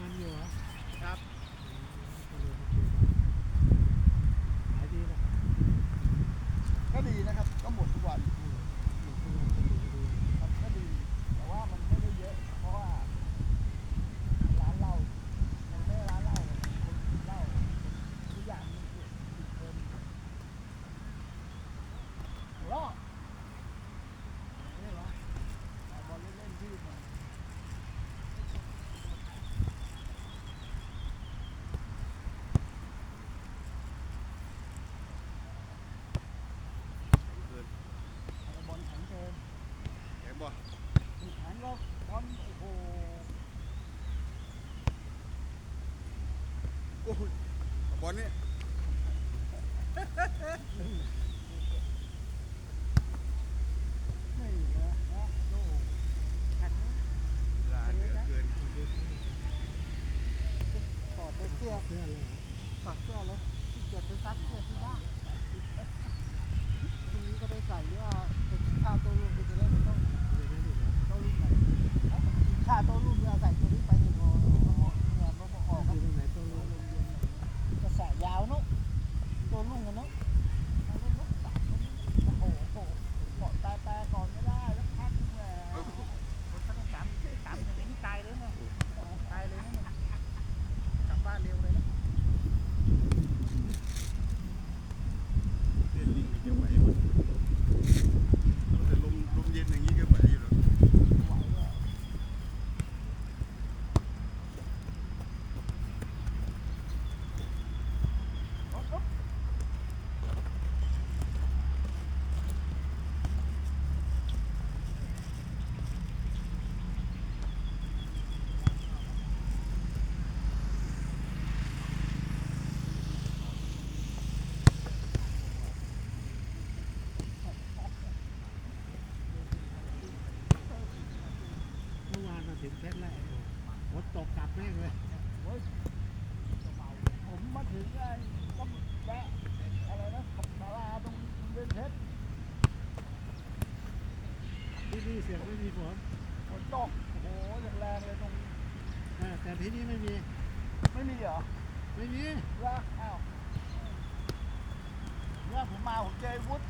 มันอยู่เหรอครับก็ดีนะครับ ก็หมดทุกวัน อืมทุกวันก็ดีก็ดี ครับก็ดี แต่ว่ามันไม่ได้เยอะ เพราะว่าร้านเหล้ามันไม่ใช่ร้านเหล้ามันเป็นคนกินเหล้าทุกอย่างมันเกิดติดเพิ่มหัวเราะนี่เหรอเอาบอลเล่นๆที่มัน เอาบอลแข็งเกิน แข็ง บ่แข็งก็บอลโอ้โหโอ้ยบอลนี่นี่นะนะโอ้โหแข็งนเกินต่อเสื้อเลยต่อเสื้อเลยที่เกียจไปซักเสื้อที่บ้านตรงนี้ก็ไปใส่ว่าเป็นข้าวต้รุ่งไปจะได้ไม่ต้องเดี๋ยวนั้นอีกเหรอ โต้รุ่งไหนข้าวโต้รุ่งเนี่ยใส่ตัวนี้ไปเนี่ยพอเนี่ยมันออก อยู่ตรงไหนตัว โต้ รู้ รุ่งเย็นกระแสยาวเนาะโต้รุ่งกันเนาะมันก็นกสามโอ้โหโอ้โหเกาะตายตายก่อนไม่ได้แล้วพักแหม คนเขาต้องสามสามอย่างนี้ตายเลยนะตายเลยนะเนี่ยกลับบ้านเร็วเลยนะ เล่นลิงจะไหวบ่แต่ลมลมเย็นอย่างนี้ก็ไหวอยู่หรอก ไหวเลย เมื่อวานมา ถึงเพชรแล้วฝนตกกลับแม่งเลยโอ้ยผมมาถึงไอ้ต้องแวะอะไรนะขับมาลาตรงเวียนเพชรที่นี่เสียงไม่มีฝนฝนตกโอ้โหอย่างแรงเลยตรงเออแต่ที่นี่ไม่มี ไม่มีเหรอ ไม่มีว่าอ้าวเนี่ยผมมาผมเจอไอ้วุฒิ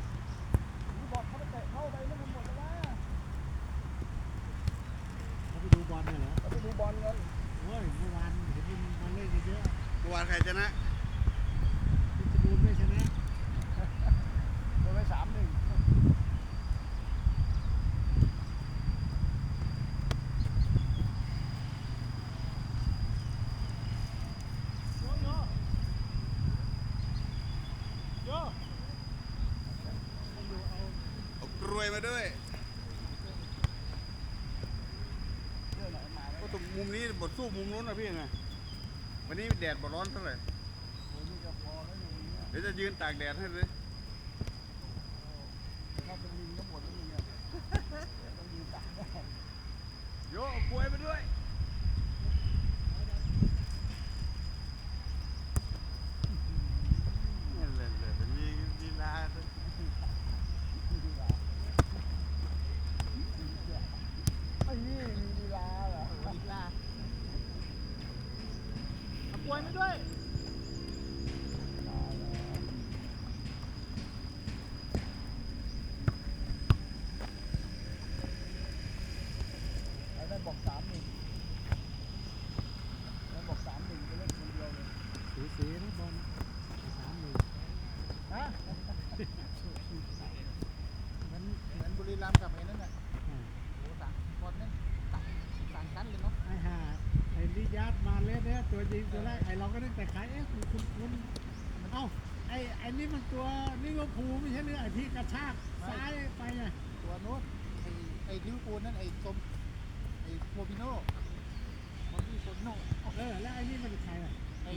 ผมบอกเขาไปเตะเข้าไปแล้วมันหมดแล้วนะ เขาไปดูบอลเนี่ยเหรอ เขาไปดูบอลกัน โอ้ยเมื่อวานเห็นมันมาเล่นกันเยอะ เมื่อวานใครชนะ พิจบูรณ์ไม่ชนะ โดนไปสามหนึ่ง เอากรวยมาด้วย เรื่องไหนมาแล้ว ก็ ตรงมุมนี้บทสู้มุมนู้นนะพี่ไงวันนี้แดดบดร้อนเท่าไหร่เดี๋ยวจะยืนตากแดดให้เลย ถ้าเป็นลิงก็หมดแล้วลิงอะต้องยืนตากแดด โยเอากรวยมาด้วยนี่แหละแหละมีลีลาด้วย ไอ้นี่มีลีลาเหรอลีลาเอาป่วยมาด้วยไอ้นั่นบอกสามหนึ่งนั่นบอกสามหนึ่งไปเล่นคนเดียวเลย สีนะบอลสามหนึ่งฮะเหมือนเหมือนบุรีรัมย์กับไอ้นั่นน่ะอ่าโอ้ต่างบอลนั่นต่างต่างชั้นเลยเนาะไอ้ห่าไอ้ลิยาร์ดมาเล่นเนี่ยตัวยิงตัวแรกไอ้เราก็นึกแต่ใครเอ๊ะคุณคุณคุณเอ้าไอ้ไอ้นี่มันตัวลิเวอร์พูลไม่ใช่หรือไอ้ที่กระชากซ้ายไปไงตัวโน้นไอ้ไอ้ลิเวอร์พูลนั่นไอ้สมไอ้โมบิโน่โมบิโโน่เออแล้วไอ้นี่มันใครอะ ไอ้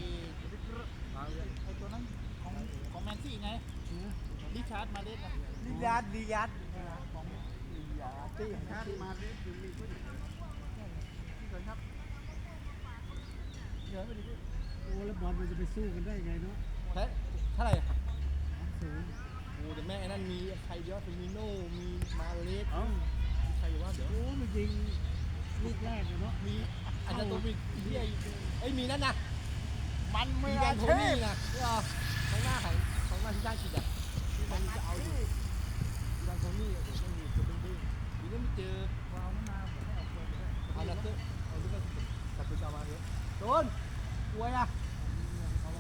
ไอ้ตัวนั้นของของแมนซี่ไงเออลิชาร์ดมาเล่นนะลียาดลียาดของลิยาร์ดตี้ของแมนซี่มาเล่นถึงมีผู้หญิงพี่เขินครับเดี๋ยวไปดิพี่โอ้แล้วบอลมันจะไปสู้กันได้ไงเนาะเท่าเท่าไหร่สามศูนย์โอ้แต่แม่ไอ้นั่นมีใครเยอะฟิมิโน่มีมาเลสเอ้ามีใครอยู่ว่าเดี๋ยวโอ้มันยิงลูกแรกอะเนาะมีไออาจจะตัวบิดเฮียไอ้ยมีนั่นนะ มันไม่แดได้นโทเทนี่พนะเออข้างหน้าของของหน้าที่ได้านขีดอะที่มันจะเอาอยู่ที่ดนโทนี่เดี๋ยวต้องมีตัวเป็นดื้อดีนะไม่เจอเราไม่มาผมไม่เอาคนไปด้เอาละเตอร์เอาลูกกับตัวจะมาเถอะโดนกล้วยอะ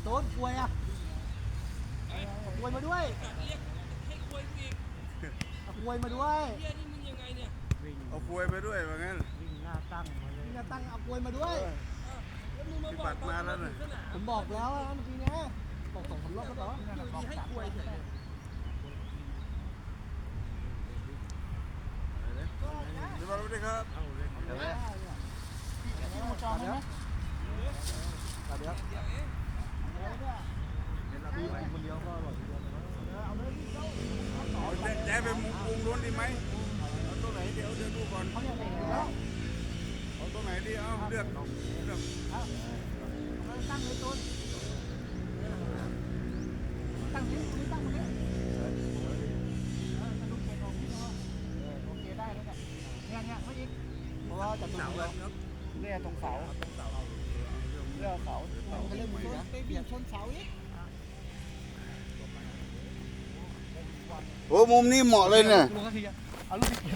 โดนกล้วยอะเอากวยมาด้วยเอากล้วยมาด้วยเอาควยไปด้วยว่างั้นวิ่งหน้าตั้งมาเลยหนี่นะตั้งเอากล้วยมาด้วย ที่บัตรมาแล้วนะผมบอกแล้วอะเมื่อกี้เนี้ยบอกสองสามรอบแล้วเหรอนั่นน่ะบอกสามรอบแล้วสวัสดีครับที่มาจองได้ไหมตอนเดี๋ยวมีคนเดียวก็อร่อยทีเดียวเลยนะเอาเลยพี่เจ้าเอาแจ๊แจ๊ไปมุมวงล้วนดีไหมเอาตัวไหนเดี๋ยวเดี๋ยวดูก่อน ตัวไหนดีเอาเลือกเลือกเอาเลยตั้งเลยตูนตั้งนี้ตั้งนี้เออสนุกเก่งของพี่เนาะโอเคได้แล้วกันเนี่ยเนี่ยไม่อีกเพราะว่าจับตัวเสาเดียวครับเนี่ยตรงเสาเรื่องเสาเขาเล่นมือนะไปบีบชนเสาอีกโอ้มุมนี้เหมาะเลยเนี่ยลูกทีอะเอาลูกที